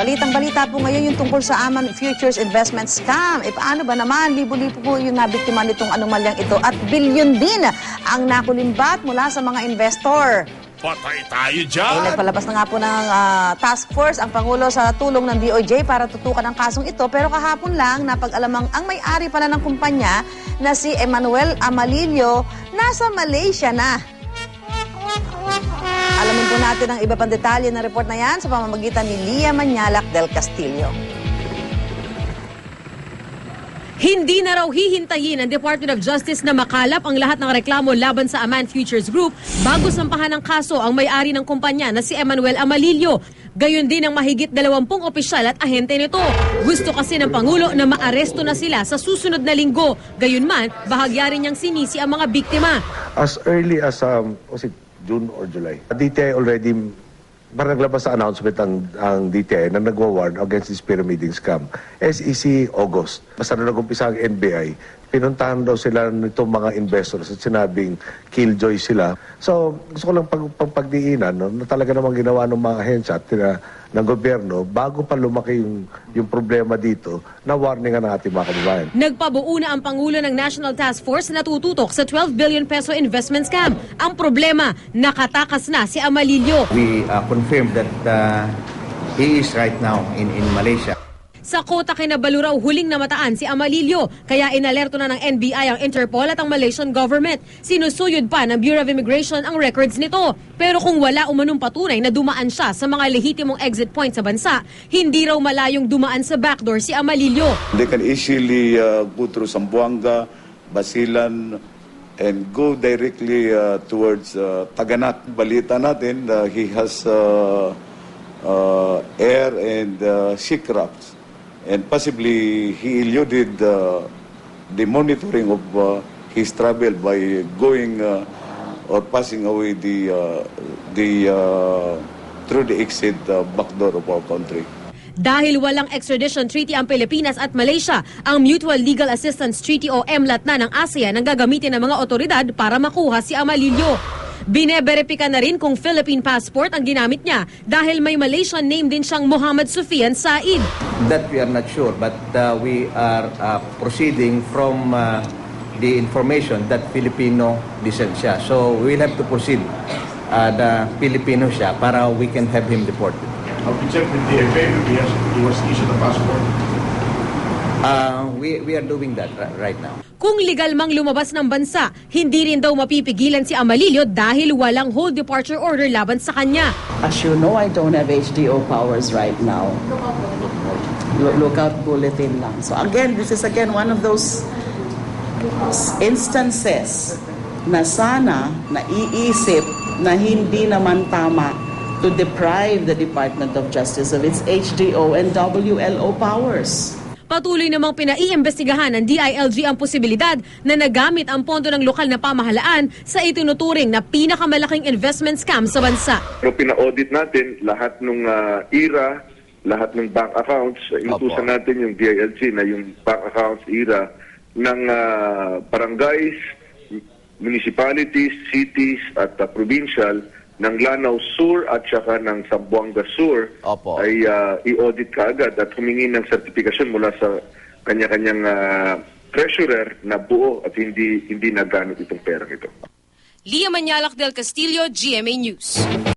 Balitang-balita po ngayon yung tungkol sa Aman Futures Investment Scam. E paano ba naman? Libo-libo po yung nabiktima nitong anomalyang ito at bilyon din ang nakulimbat mula sa mga investor. Patay tayo Eh, dyan! nagpalabas na nga po ng ah, task force ang Pangulo sa tulong ng DOJ para tutukan ang kasong ito. Pero kahapon lang, napag-alamang ang may-ari pala ng kumpanya na si Emmanuel Amalillo nasa Malaysia na. Alamin natin ang iba pang detalye ng report na yan sa pamamagitan ni Lia Manyalak del Castillo. Hindi na raw hihintayin ng Department of Justice na makalap ang lahat ng reklamo laban sa Aman Futures Group bago sampahan ng kaso ang may-ari ng kumpanya na si Emmanuel Amalillo. Gayon din ang mahigit 20 opisyal at ahente nito. Gusto kasi ng Pangulo na maaresto na sila sa susunod na linggo. Gayon man, bahagya rin niyang sinisi ang mga biktima. as early as um, was it June or July. DTI already parang naglabas sa announcement ang, ang DTI na nagwa-warn against this pyramiding scam. SEC August. Basta na nag-umpisa ang NBI, pinuntahan daw sila nitong mga investors at sinabing killjoy sila. So, gusto ko lang pag, pagpagdiinan no, na talaga namang ginawa ng mga ahensya at tina, ng gobyerno bago pa lumaki yung, yung problema dito na warningan ng ating mga kababayan. Nagpabuo na ang Pangulo ng National Task Force na tututok sa 12 billion peso investment scam. Ang problema, nakatakas na si Amalillo. We uh, confirmed that uh, he is right now in, in Malaysia. Sa Kota Kinabalu raw huling namataan si Amalillo, kaya inalerto na ng NBI ang Interpol at ang Malaysian government. Sinusuyod pa ng Bureau of Immigration ang records nito. Pero kung wala umanong patunay na dumaan siya sa mga lehitimong exit point sa bansa, hindi raw malayong dumaan sa backdoor si Amalillo. They can easily uh, go through Zamboanga, Basilan, and go directly uh, towards uh, Taganat. Balita natin, uh, he has uh, uh, air and uh, sea crafts. And possibly he eluded uh, the monitoring of uh, his travel by going uh, or passing away the, uh, the, uh, through the exit uh, backdoor of our country. Dahil walang extradition treaty ang Pilipinas at Malaysia, ang Mutual Legal Assistance Treaty o MLAT na ng ASEAN ang gagamitin ng mga otoridad para makuha si Amalillo. Bineberipika na rin kung Philippine passport ang ginamit niya dahil may Malaysian name din siyang Muhammad Sufian Said. That we are not sure, but uh, we are uh, proceeding from uh, the information that Filipino descent siya. So we'll have to proceed uh, the Filipino siya para we can have him deported. Have you checked with DFA if he, has, he was issued a passport? Uh, we, we are doing that ri- right now. Kung legal mang lumabas ng bansa, hindi rin daw mapipigilan si Amalillo dahil walang hold departure order laban sa kanya. As you know, I don't have HDO powers right now. Lo- Lookout bulletin lang. So again, this is again one of those instances na sana naiisip na hindi naman tama to deprive the Department of Justice of its HDO and WLO powers. Patuloy namang pinaiimbestigahan ng DILG ang posibilidad na nagamit ang pondo ng lokal na pamahalaan sa itinuturing na pinakamalaking investment scam sa bansa. Pero pina-audit natin lahat ng IRA, lahat ng bank accounts. Inutusan natin yung DILG na yung bank accounts IRA ng ah, barangays, municipalities, cities at ah, provincial ng Lanao Sur at saka ng Zamboanga Sur Opo. ay ah, i-audit kaagad at humingi ng sertifikasyon mula sa kanya-kanyang ah, treasurer na buo at hindi hindi nagamit itong perang ito. Lia Manyalak del Castillo, GMA News.